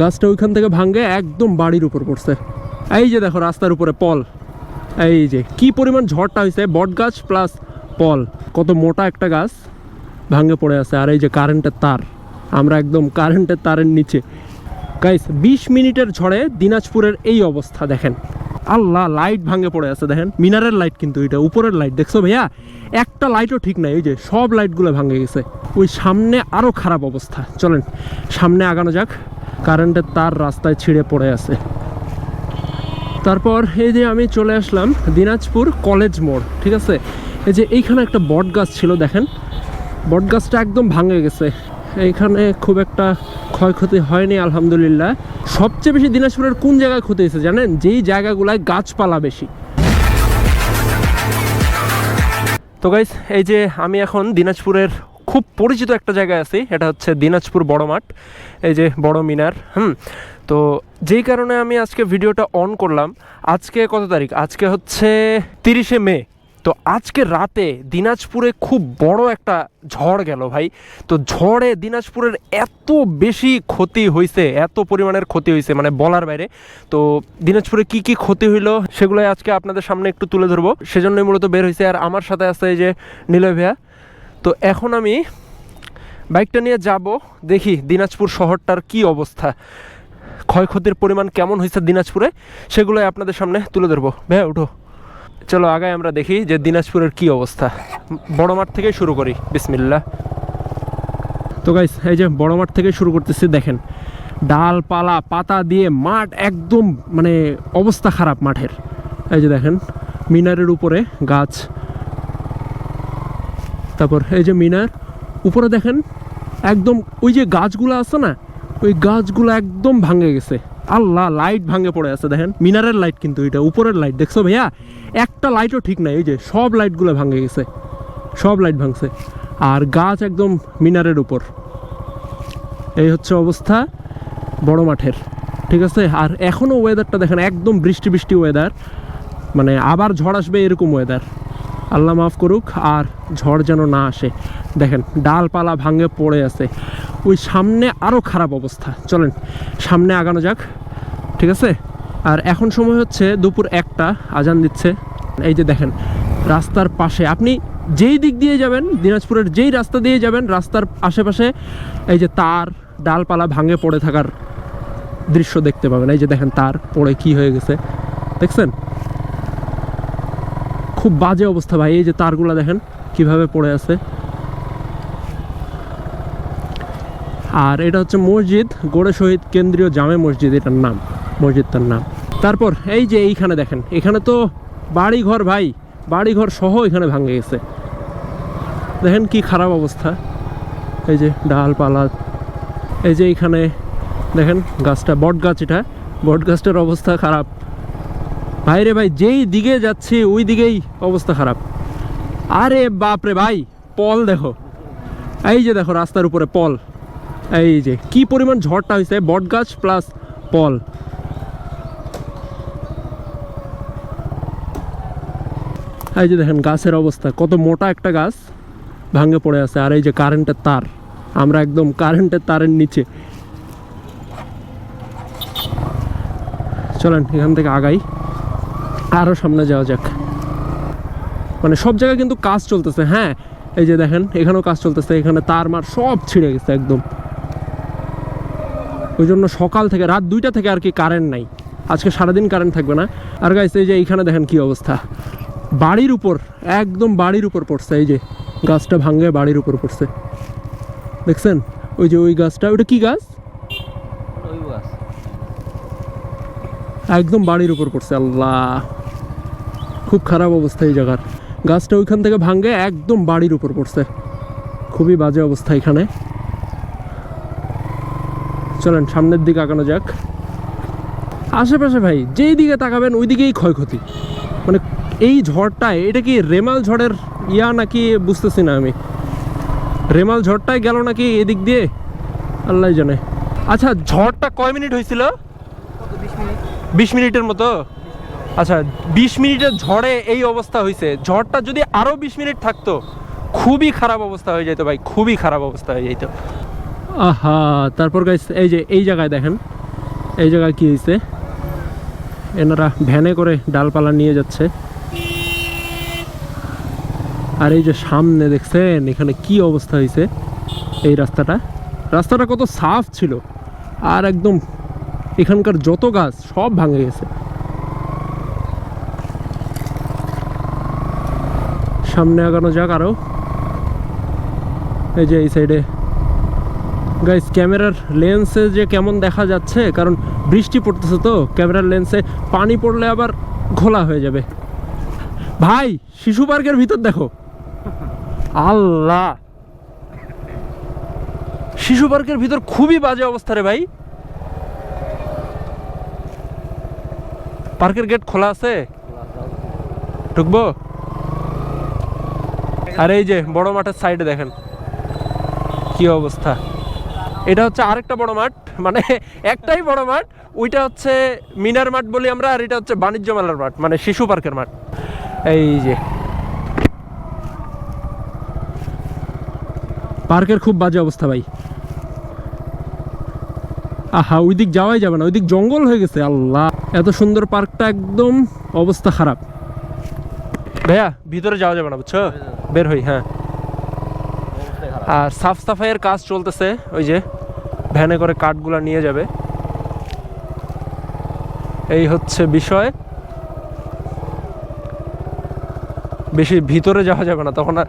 গাছটা ওইখান থেকে ভাঙ্গে একদম বাড়ির উপর পড়ছে। এই যে দেখো রাস্তার উপরে পল। এই যে, কি পরিমাণ ঝড়টা হয়েছে বট গাছ প্লাস পল। কত মোটা একটা গাছ ভাঙ্গে পড়ে আছে, আর এই যে কারেন্টের তার। আমরা একদম কারেন্টের তারের নিচে। গাইস বিশ মিনিটের ঝড়ে দিনাজপুরের এই অবস্থা দেখেন। আল্লাহ লাইট ভাঙে পড়ে আছে, দেখেন। মিনারের লাইট কিন্তু এটা, উপরের লাইট দেখছ ভাইয়া? একটা লাইটও ঠিক নাই ওই যে সব লাইটগুলো ভাঙে গেছে। ওই সামনে আরও খারাপ অবস্থা। চলেন, সামনে আগানো যাক। কারেন্টের তার রাস্তায় ছিঁড়ে পড়ে আছে। তারপর এই যে আমি চলে আসলাম দিনাজপুর কলেজ মোড়, ঠিক আছে? এই যে এইখানে একটা বট গাছ ছিল, দেখেন? বট গাছটা একদম ভাঙে গেছে। এইখানে খুব একটা ক্ষয়ক্ষতি হয়নি, আলহামদুলিল্লাহ। সবচেয়ে বেশি দিনাজপুরের কোন জায়গায় ক্ষতি হয়েছে জানেন? যেই জায়গাগুলায় গাছপালা বেশি। তো গাইস এই যে আমি এখন দিনাজপুরের খুব পরিচিত একটা জায়গায় আছি, এটা হচ্ছে দিনাজপুর বড় মাঠ, এই যে বড় মিনার, হুম? তো যেই কারণে আমি আজকে ভিডিওটা অন করলাম, আজকে কত তারিখ? আজকে হচ্ছে তিরিশে মে। তো আজকে রাতে দিনাজপুরে খুব বড় একটা ঝড় গেল ভাই। তো ঝড়ে দিনাজপুরের এত বেশি ক্ষতি হয়েছে এত পরিমাণের ক্ষতি হয়েছে মানে বলার বাইরে। তো দিনাজপুরে কি কি ক্ষতি হইল সেগুলোই আজকে আপনাদের সামনে একটু তুলে ধরবো। সেজন্যই মূলত বের হয়েছে আর আমার সাথে আছে এই যে নিলয় ভাইয়া। তো এখন আমি বাইকটা নিয়ে যাব। দেখি দিনাজপুর শহরটার কি অবস্থা। ক্ষয়ক্ষতির পরিমাণ কেমন হয়েছে দিনাজপুরে, সেগুলোই আপনাদের সামনে তুলে ধরবো। ভাইয়া, উঠো। চলো, আগায় আমরা দেখি যে দিনাজপুরের কি অবস্থা। বড় মাঠ থেকে শুরু করি। বিসমিল্লা তো গাইস এই যে বড় মাঠ থেকে শুরু করতেছি, দেখেন। ডালপালা, পাতা দিয়ে মাঠ একদম মানে অবস্থা খারাপ মাঠের। এই যে দেখেন, মিনারের উপরে গাছ। তারপর এই যে মিনার, উপরে দেখেন, একদম ওই যে গাছগুলো আছে না, ওই গাছগুলো একদম ভাঙে গেছে। আল্লাহ লাইট ভাঙে পড়ে আছে, দেখেন। মিনারের লাইট কিন্তু এটা, উপরের লাইট দেখছ ভাইয়া? একটা লাইটও ঠিক নাই ওই যে সব লাইটগুলো ভাঙে গেছে। সব লাইট ভাঙছে। আর গাছ একদম মিনারের উপর। এই হচ্ছে অবস্থা বড় মাঠের, ঠিক আছে? আর এখনও ওয়েদারটা দেখেন, একদম বৃষ্টি বৃষ্টি ওয়েদার মানে আবার ঝড় আসবে এরকম ওয়েদার আল্লাহ মাফ করুক আর ঝড় যেন না আসে। দেখেন, ডালপালা ভাঙে পড়ে আছে। ওই সামনে আরও খারাপ অবস্থা। চলেন, সামনে আগানো যাক, ঠিক আছে? আর এখন সময় হচ্ছে দুপুর একটা, আজান দিচ্ছে। এই যে দেখেন, রাস্তার পাশে, আপনি যেই দিক দিয়ে যাবেন, দিনাজপুরের যেই রাস্তা দিয়ে যাবেন, রাস্তার আশেপাশে এই যে তার, ডালপালা ভাঙে পড়ে থাকার দৃশ্য দেখতে পাবেন। এই যে দেখেন, তার পড়ে কি হয়ে গেছে, দেখছেন? খুব বাজে অবস্থা ভাই, এই যে তারগুলো দেখেন কীভাবে পড়ে আছে। আর এটা হচ্ছে মসজিদ, গোড়ে শহীদ কেন্দ্রীয় জামে মসজিদ, এটার নাম, মসজিদটার নাম। তারপর এই যে এইখানে দেখেন, এখানে তো বাড়ি ঘর ভাই বাড়ি ঘর সহ এখানে ভাঙে গেছে। দেখেন কি খারাপ অবস্থা। এই যে ডালপালা, এই যে এইখানে দেখেন গাছটা বট গাছ এটা বট গাছটার অবস্থা খারাপ। ভাইরে ভাই, যেই দিকে যাচ্ছি, ওই দিকেই অবস্থা খারাপ। আরে বাপরে ভাই, পল দেখো। এই যে দেখো, রাস্তার উপরে পল। এই যে, কি পরিমাণ ঝড়টা হয়েছে বট গাছ প্লাস পল। এই যে দেখেন, গাছের অবস্থা, কত মোটা একটা গাছ ভাঙে পড়ে আছে, আর এই যে কারেন্টের তার, আমরা একদম কারেন্টের তারের নিচে। চলেন, এখান থেকে আগাই। আরও সামনে যাওয়া যাক। মানে সব জায়গায় কিন্তু কাজ চলতেছে হ্যাঁ? এই যে দেখেন এখানেও কাজ চলতেছে এখানে তার মার সব ছিঁড়ে গেছে একদম। ওই জন্য সকাল থেকে রাত দুইটা থেকে আর কি কারেন্ট নাই। আজকে সারাদিন কারেন্ট থাকবে না। আর গাইস এই যে এইখানে দেখেন কি অবস্থা। বাড়ির উপর একদম বাড়ির উপর পড়ছে এই যে গাছটা ভাঙ্গে বাড়ির উপর পড়ছে। দেখছেন? ওই যে ওই গাছটা ওটা কি গাছ। একদম বাড়ির উপর পড়ছে আল্লাহ। খুব খারাপ অবস্থা এই জায়গার। গাছটা ওইখান থেকে ভাঙ্গে একদম বাড়ির উপর পড়ছে। খুবই বাজে অবস্থা এখানে। চলেন সামনের দিকে আগানো যাক। আশেপাশে ভাই যেই দিকে তাকাবেন ওই দিকেই ক্ষয়ক্ষতি। মানে এই ঝড়টায় এটা কি রেমাল ঝড়ের ইয়া নাকি বুঝতেছি না আমি। রেমাল ঝড়টায় গেল নাকি এদিক দিয়ে? আল্লাহ জানে। আচ্ছা ঝড়টা কয় মিনিট হয়েছিল? বিশ মিনিটের মতো? আচ্ছা বিশ মিনিটের ঝড়ে এই অবস্থা হয়েছে ঝড়টা যদি আরও বিশ মিনিট থাকতো, খুবই খারাপ অবস্থা হয়ে যেত ভাই, খুবই খারাপ অবস্থা হয়ে যেত। আহা, তারপর গাইস এই যে, এই জায়গায় দেখেন। এই জায়গায় কি হয়েছে এনারা ভ্যানে করে ডালপালা নিয়ে যাচ্ছে। আর এই যে সামনে দেখছেন, এখানে কি অবস্থা হয়েছে এই রাস্তাটা। রাস্তাটা কত সাফ ছিল। আর একদম এখানকার যত গাছ সব ভাঙে গেছে। সামনে আগানো যাক আরও। এই যে এই সাইডে গাইস ক্যামেরার লেন্সে যে কেমন দেখা যাচ্ছে, কারণ বৃষ্টি পড়তেছে তো ক্যামেরার লেন্সে পানি পড়লে আবার ঘোলা হয়ে যাবে। ভাই, শিশু পার্কের ভিতর দেখো। আল্লাহ! শিশু পার্কের ভিতর খুবই বাজে অবস্থা রে ভাই। পার্কের গেট খোলা আছে? ঢুকবো? আর এই যে, বড় মাঠের সাইডে দেখেন। কি অবস্থা। এটা হচ্ছে আরেকটা বড় মাঠ মানে একটাই বড় মাঠ, ওইটা হচ্ছে মিনার মাঠ বলি আমরা, আর এটা হচ্ছে বাণিজ্য মেলার মাঠ মানে শিশু পার্কের মাঠ। এই যে। পার্কের খুব বাজে অবস্থা ভাই। আহা ওই দিক যাওয়াই যাবে না ওই দিক জঙ্গল হয়ে গেছে, আল্লাহ। এত সুন্দর পার্কটা একদম অবস্থা খারাপ। ভাইয়া, ভিতরে যাওয়া যাবে না, বুঝছ? বের হই হ্যাঁ। আর সাফ সাফাইয়ের কাজ চলতেছে, ওই যে ভ্যানে করে কাঠগুলা নিয়ে যাবে। এই হচ্ছে বিষয়। বেশি ভিতরে যাওয়া যাবে না, তখন আর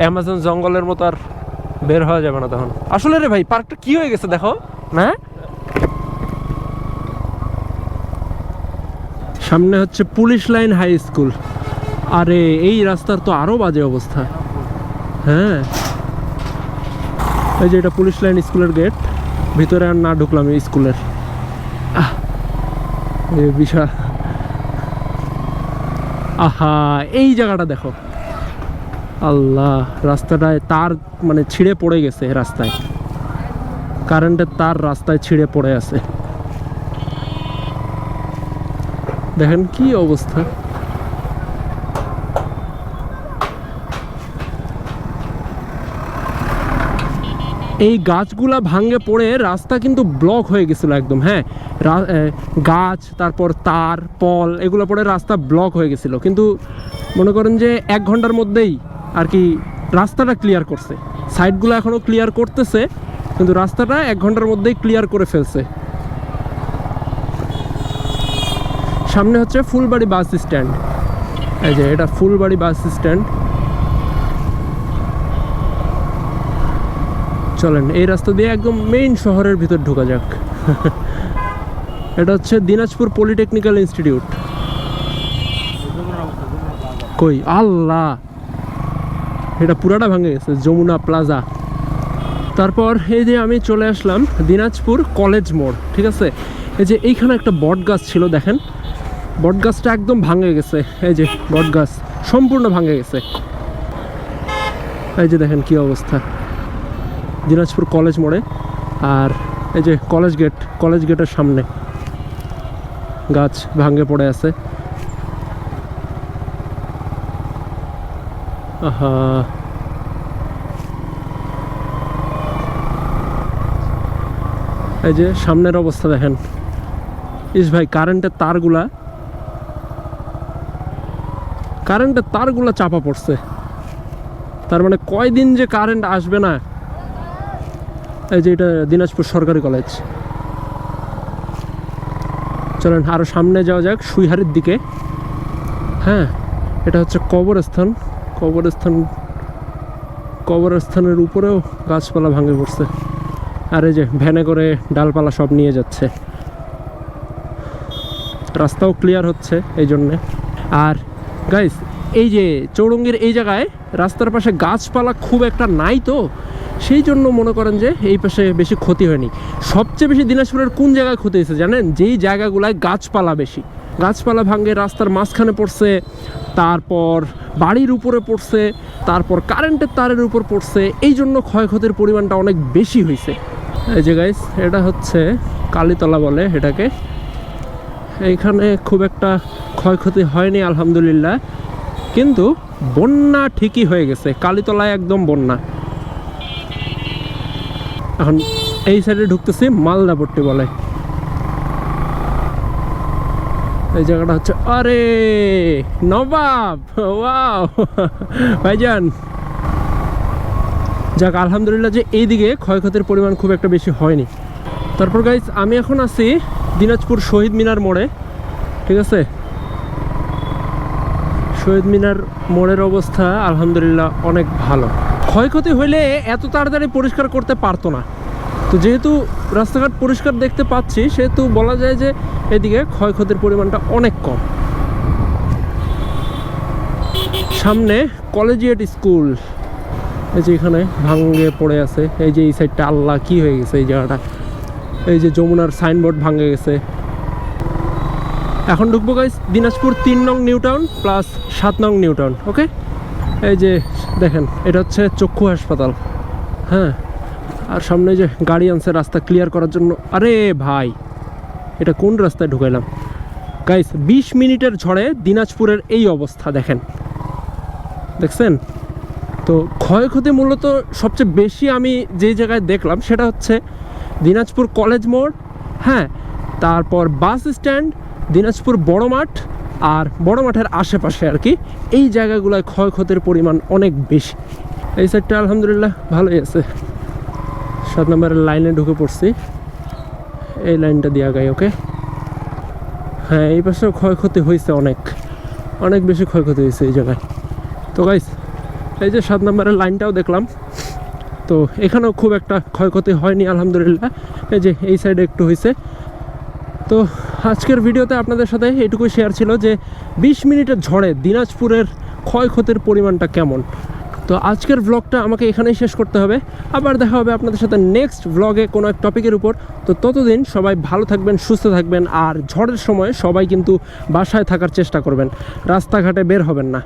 অ্যামাজন জঙ্গলের মতো আর বের হওয়া যাবে না তখন। আসলে রে ভাই, পার্কটা কি হয়ে গেছে দেখো না সামনে হচ্ছে পুলিশ লাইন হাই স্কুল। আরে, এই রাস্তার তো আরও বাজে অবস্থা। হ্যাঁ। এই যে এটা পুলিশ লাইন স্কুলের গেট, ভিতরে আর না ঢুকলাম এই স্কুলের। বিশাল আহা, এই জায়গাটা দেখো। আল্লাহ, রাস্তাটায় তার মানে ছিঁড়ে পড়ে গেছে রাস্তায়। কারেন্টের তার রাস্তায় ছিঁড়ে পড়ে আছে। দেখেন কি অবস্থা। এই গাছগুলা ভাঙ্গে পড়ে রাস্তা কিন্তু ব্লক হয়ে গেছিল একদম হ্যাঁ। গাছ, তারপর তার, পল, এগুলো পড়ে রাস্তা ব্লক হয়ে গেছিল। কিন্তু মনে করেন যে এক ঘণ্টার মধ্যেই আর কি রাস্তাটা ক্লিয়ার করছে। সাইডগুলো এখনও ক্লিয়ার করতেছে, কিন্তু রাস্তাটা এক ঘণ্টার মধ্যেই ক্লিয়ার করে ফেলছে। সামনে হচ্ছে ফুলবাড়ি বাস স্ট্যান্ড এই যে, এটা ফুলবাড়ি বাস স্ট্যান্ড চলেন, এই রাস্তা দিয়ে একদম মেইন শহরের ভিতর ঢোকা যাক। এটা হচ্ছে দিনাজপুর পলিটেকনিক্যাল ইনস্টিটিউট। কই? আল্লাহ! এটা পুরাটা ভাঙে গেছে, যমুনা প্লাজা। তারপর এই যে আমি চলে আসলাম দিনাজপুর কলেজ মোড়, ঠিক আছে? এই যে এইখানে একটা বট গাছ ছিল, দেখেন। বট গাছটা একদম ভাঙে গেছে, এই যে বট গাছ সম্পূর্ণ ভাঙে গেছে। এই যে দেখেন কি অবস্থা। দিনাজপুর কলেজ মোড়ে আর এই যে কলেজ গেট, কলেজ গেটের সামনে গাছ ভাঙে পড়ে আছে। আহা। এই যে সামনের অবস্থা দেখেন। ইস ভাই, কারেন্টের তারগুলা কারেন্টের তারগুলা চাপা পড়ছে। তার মানে কয়দিন যে কারেন্ট আসবে না? এই যে এটা দিনাজপুর সরকারি কলেজ। চলেন আরও সামনে যাওয়া যাক, সুইহারের দিকে। হ্যাঁ এটা হচ্ছে কবরস্থান। কবরস্থান, কবরস্থানের উপরেও গাছপালা ভাঙে পড়ছে। আর এই যে ভ্যানে করে ডালপালা সব নিয়ে যাচ্ছে। রাস্তাও ক্লিয়ার হচ্ছে এই জন্যে আর গাইস এই যে চৌরঙ্গির এই জায়গায় রাস্তার পাশে গাছপালা খুব একটা নাই তো। সেই জন্য মনে করেন যে এই পাশে বেশি ক্ষতি হয়নি। সবচেয়ে বেশি দিনাজপুরের কোন জায়গায় ক্ষতি হয়েছে জানেন? যেই জায়গাগুলায় গাছপালা বেশি। গাছপালা ভাঙে, রাস্তার মাঝখানে পড়ছে, তারপর বাড়ির উপরে পড়ছে, তারপর কারেন্টের তারের উপর পড়ছে, এই জন্য ক্ষয়ক্ষতির পরিমাণটা অনেক বেশি হয়েছে। এই যে গাইস এটা হচ্ছে কালীতলা বলে এটাকে। এইখানে খুব একটা ক্ষয়ক্ষতি হয়নি, আলহামদুলিল্লাহ। কিন্তু বন্যা ঠিকই হয়ে গেছে। কালীতলায় একদম বন্যা। এখন এই সাইডে ঢুকতেছি মালদাপট্টি বলে। এই জায়গাটা হচ্ছে, আরে, নবাব, ওয়াও, ভাইজান। যাক, আলহামদুলিল্লাহ যে এইদিকে ক্ষয়ক্ষতির পরিমাণ খুব একটা বেশি হয়নি। তারপর গাইজ আমি এখন আছি দিনাজপুর শহীদ মিনার মোড়ে, ঠিক আছে? শহীদ মিনার মোড়ের অবস্থা আলহামদুলিল্লাহ অনেক ভালো। ক্ষয়ক্ষতি হইলে এত তাড়াতাড়ি পরিষ্কার করতে পারতো না। তো যেহেতু রাস্তাঘাট পরিষ্কার দেখতে পাচ্ছি, সেহেতু বলা যায় যে এদিকে ক্ষয়ক্ষতির পরিমাণটা অনেক কম। সামনে কলেজিয়েট স্কুল। এই যে এখানে ভাঙ্গে পড়ে আছে। এই যে এই সাইডটা আল্লাহ, কি হয়ে গেছে এই জায়গাটা? এই যে যমুনার সাইনবোর্ড ভাঙে গেছে। এখন ঢুকবো গাইস দিনাজপুর তিন নং নিউ টাউন প্লাস সাত নং নিউ টাউন ওকে এই যে দেখেন, এটা হচ্ছে চক্ষু হাসপাতাল। হ্যাঁ আর সামনে যে গাড়ি আনছে, রাস্তা ক্লিয়ার করার জন্য। আরে ভাই, এটা কোন রাস্তায় ঢুকাইলাম? গাইস বিশ মিনিটের ঝড়ে দিনাজপুরের এই অবস্থা, দেখেন। দেখছেন? তো ক্ষয়ক্ষতি মূলত সবচেয়ে বেশি আমি যেই জায়গায় দেখলাম, সেটা হচ্ছে দিনাজপুর কলেজ মোড় হ্যাঁ তারপর বাস স্ট্যান্ড, দিনাজপুর বড় মাঠ আর বড় মাঠের আশেপাশে আর কি, এই জায়গাগুলোয় ক্ষয়ক্ষতির পরিমাণ অনেক বেশি। এই সাইডটা আলহামদুলিল্লাহ ভালোই আছে। সাত নম্বরের লাইনে ঢুকে পড়ছি। এই লাইনটা দিয়ে গাই ওকে হ্যাঁ এই পাশেও ক্ষয়ক্ষতি হয়েছে অনেক। অনেক বেশি ক্ষয়ক্ষতি হয়েছে এই জায়গায়। তো গাইস এই যে সাত নম্বরের লাইনটাও দেখলাম। তো এখানেও খুব একটা ক্ষয়ক্ষতি হয়নি, আলহামদুলিল্লাহ। এই যে এই সাইডে একটু হয়েছে তো আজকের ভিডিওতে আপনাদের সাথে এইটুকুই শেয়ার ছিল যে বিশ মিনিটের ঝড়ে দিনাজপুরের ক্ষয়ক্ষতির পরিমাণটা কেমন। তো আজকের ব্লগটা আমাকে এখানেই শেষ করতে হবে। আবার দেখা হবে আপনাদের সাথে নেক্সট ব্লগে কোনো এক টপিকের উপর। তো ততদিন সবাই ভালো থাকবেন, সুস্থ থাকবেন, আর ঝড়ের সময় সবাই কিন্তু বাসায় থাকার চেষ্টা করবেন। রাস্তাঘাটে বের হবেন না।